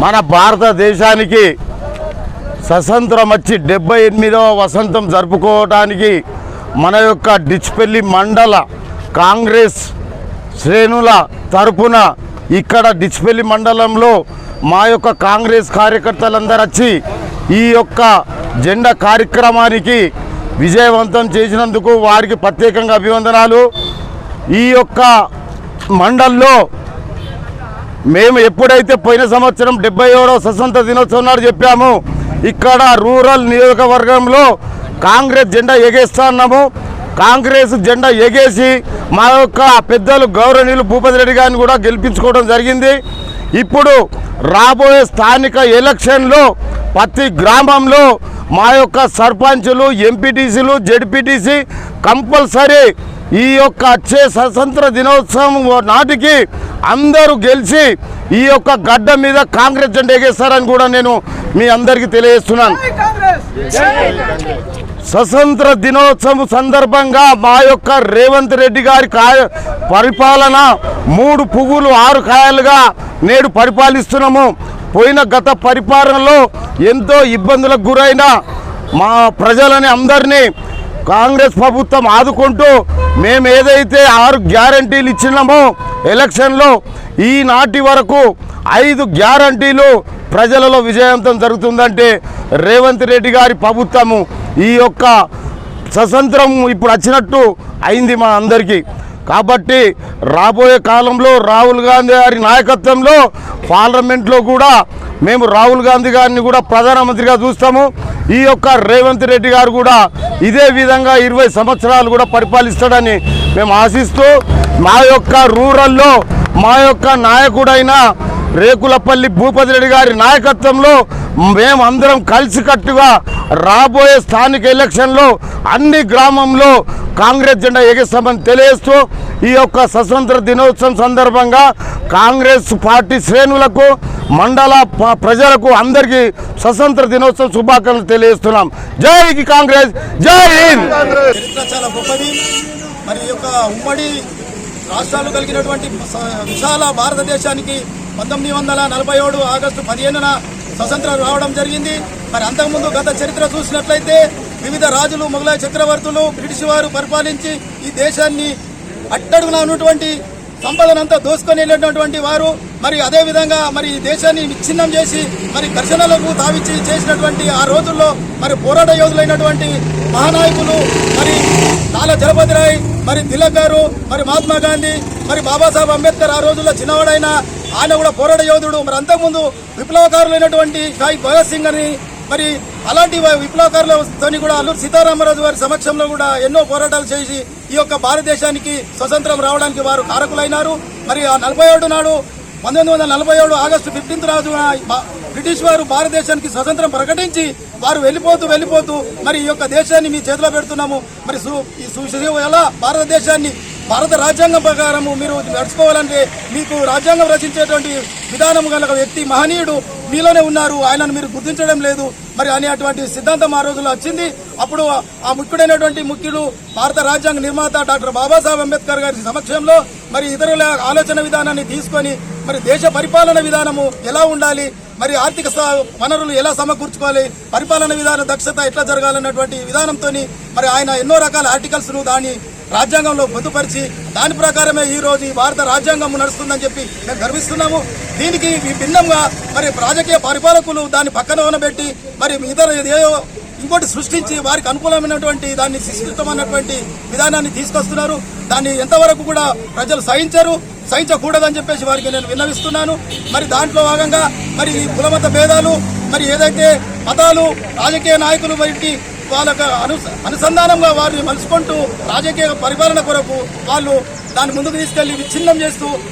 మన భారతదేశానికి స్వతంత్రం వచ్చి డెబ్బై ఎనిమిదవ వసంతం జరుపుకోవడానికి మన యొక్క డిచ్పల్లి మండల కాంగ్రెస్ శ్రేణుల తరపున ఇక్కడ డిచ్పల్లి మండలంలో మా యొక్క కాంగ్రెస్ కార్యకర్తలందరూ వచ్చి ఈ యొక్క జెండా కార్యక్రమానికి విజయవంతం చేసినందుకు వారికి ప్రత్యేకంగా అభివందనాలు ఈ యొక్క మండల్లో మేము ఎప్పుడైతే పోయిన సంవత్సరం డెబ్బై ఏడవ స్వతంత్ర దినోత్సవం నాడు చెప్పాము ఇక్కడ రూరల్ నియోజకవర్గంలో కాంగ్రెస్ జెండా ఎగేస్తున్నాము కాంగ్రెస్ జెండా ఎగేసి మా యొక్క పెద్దలు గౌరవనీయులు భూపతి రెడ్డి గారిని కూడా గెలిపించుకోవడం జరిగింది. ఇప్పుడు రాబోయే స్థానిక ఎలక్షన్లో ప్రతి గ్రామంలో మా యొక్క సర్పంచులు ఎంపీటీసీలు జెడ్పీటీసీ కంపల్సరీ ఈ యొక్క వచ్చే స్వతంత్ర దినోత్సవం నాటికి అందరూ గెలిచి ఈ యొక్క గడ్డ మీద కాంగ్రెస్ జెండా ఎగేస్తారని కూడా నేను మీ అందరికీ తెలియజేస్తున్నాను. స్వతంత్ర దినోత్సవం సందర్భంగా మా యొక్క రేవంత్ రెడ్డి గారి కాయ పరిపాలన మూడు పువ్వులు ఆరు కాయలుగా నేడు పరిపాలిస్తున్నాము. పోయిన గత పరిపాలనలో ఎంతో ఇబ్బందులకు గురైన మా ప్రజలని అందరినీ కాంగ్రెస్ ప్రభుత్వం ఆదుకుంటూ మేము ఏదైతే ఆరు గ్యారంటీలు ఇచ్చినామో ఎలక్షన్లో ఈనాటి వరకు ఐదు గ్యారంటీలు ప్రజలలో విజయవంతం జరుగుతుందంటే రేవంత్ రెడ్డి గారి ప్రభుత్వము ఈ యొక్క స్వతంత్రం ఇప్పుడు వచ్చినట్టు అయింది మా అందరికీ. కాబట్టి రాబోయే కాలంలో రాహుల్ గాంధీ గారి నాయకత్వంలో పార్లమెంట్లో కూడా మేము రాహుల్ గాంధీ గారిని కూడా ప్రధానమంత్రిగా చూస్తాము. ఈ యొక్క రేవంత్ రెడ్డి గారు కూడా ఇదే విధంగా ఇరవై సంవత్సరాలు కూడా పరిపాలిస్తాడని మేము ఆశిస్తూ మా యొక్క రూరల్లో మా యొక్క నాయకుడైన రేకులపల్లి భూపతి రెడ్డి గారి నాయకత్వంలో మేమందరం కలిసికట్టుగా రాబోయే స్థానిక ఎలక్షన్లో అన్ని గ్రామంలో కాంగ్రెస్ జెండా ఎగిస్తామని తెలియజేస్తూ ఈ యొక్క స్వతంత్ర దినోత్సవం సందర్భంగా కాంగ్రెస్ పార్టీ శ్రేణులకు మండల ప్రజలకు అందరికీ స్వతంత్ర దినోత్సవం శుభాకాంక్షలు తెలియజేస్తున్నాం. జై కాంగ్రెస్ జై హింద్! చాలా గొప్పది. మరి యొక్క ఉమ్మడి రాష్ట్రాలు కలిగినటువంటి విశాల భారతదేశానికి పంతొమ్మిది వందల నలభై ఏడు ఆగస్టు పదిహేనున స్వతంత్రం రావడం జరిగింది. మరి అంతకుముందు గత చరిత్ర చూసినట్లయితే వివిధ రాజులు మొఘలాయ చక్రవర్తులు బ్రిటిష్ వారు పరిపాలించి ఈ దేశాన్ని అట్టడుగున ఉన్నటువంటి సంపదనంతా దోసుకొని వెళ్ళినటువంటి వారు మరి అదేవిధంగా మరి దేశాన్ని విచ్ఛిన్నం చేసి మరి ఘర్షణలకు తావిచ్చి చేసినటువంటి ఆ రోజుల్లో మరి పోరాట యోధులైనటువంటి మహానాయకులు మరి లాల జలపతిరాయ్ మరి తిలక్ గారు మరి మహాత్మా గాంధీ మరి బాబాసాహెబ్ అంబేద్కర్ ఆ రోజుల్లో చిన్నవాడైన ఆయన కూడా పోరాట యోధుడు. మరి అంతకుముందు విప్లవకారులైనటువంటి సాయి భగత్ సింగ్ అని మరి అలాంటి విప్లవకారులతో కూడా అల్లూరు సీతారామరాజు వారి సమక్షంలో కూడా ఎన్నో పోరాటాలు చేసి ఈ యొక్క భారతదేశానికి స్వతంత్రం రావడానికి వారు కారకులైనారు. మరి ఆ నలభై ఏడు నాడు పంతొమ్మిది వందల నలభై ఏడు ఆగస్టు ఫిఫ్టీన్త్ రాజు బ్రిటిష్ వారు భారతదేశానికి స్వతంత్రం ప్రకటించి వారు వెళ్ళిపోతూ వెళ్ళిపోతూ మరి ఈ యొక్క దేశాన్ని మీ చేతిలో పెడుతున్నాము. మరి సు- ఈ ఎలా భారతదేశాన్ని భారత రాజ్యాంగం ప్రకారము మీరు నడుచుకోవాలంటే మీకు రాజ్యాంగం రచించేటువంటి విధానం గల వ్యక్తి మహనీయుడు మీలోనే ఉన్నారు. ఆయనను మీరు గుర్తించడం లేదు. మరి అనేటువంటి సిద్ధాంతం ఆ రోజుల్లో వచ్చింది. అప్పుడు ఆ ముఖ్యుడైనటువంటి ముఖ్యుడు భారత రాజ్యాంగ నిర్మాత డాక్టర్ బాబాసాహెబ్ అంబేద్కర్ గారి సమక్షంలో మరి ఇతరుల ఆలోచన విధానాన్ని తీసుకొని మరి దేశ పరిపాలన విధానము ఎలా ఉండాలి? మరి ఆర్థిక వనరులు ఎలా సమకూర్చుకోవాలి? పరిపాలన విధాన దక్షత ఎట్లా జరగాలన్నటువంటి విధానంతో మరి ఆయన ఎన్నో రకాల ఆర్టికల్స్ను దాని రాజ్యాంగంలో పొందుపరిచి దాని ప్రకారమే ఈరోజు ఈ భారత రాజ్యాంగం నడుస్తుందని చెప్పి మేము గర్విస్తున్నాము. దీనికి భిన్నంగా మరి రాజకీయ పరిపాలకులు దాన్ని పక్కన ఉన్నబెట్టి మరి ఇతర ఏదో ఇంకోటి సృష్టించి వారికి అనుకూలమైనటువంటి దాన్ని శిక్షితమైనటువంటి విధానాన్ని తీసుకొస్తున్నారు. దాన్ని ఎంతవరకు కూడా ప్రజలు సహించరు సహించకూడదని చెప్పేసి వారికి నేను విన్నవిస్తున్నాను. మరి దాంట్లో భాగంగా మరి ఈ కులమత భేదాలు మరి ఏదైతే మతాలు రాజకీయ నాయకులు వంటి వాళ్ళకు అను అనుసంధానంగా వారిని మలుచుకుంటూ రాజకీయ పరిపాలన కొరకు వాళ్ళు దాన్ని ముందుకు తీసుకెళ్ళి విచ్ఛిన్నం చేస్తూ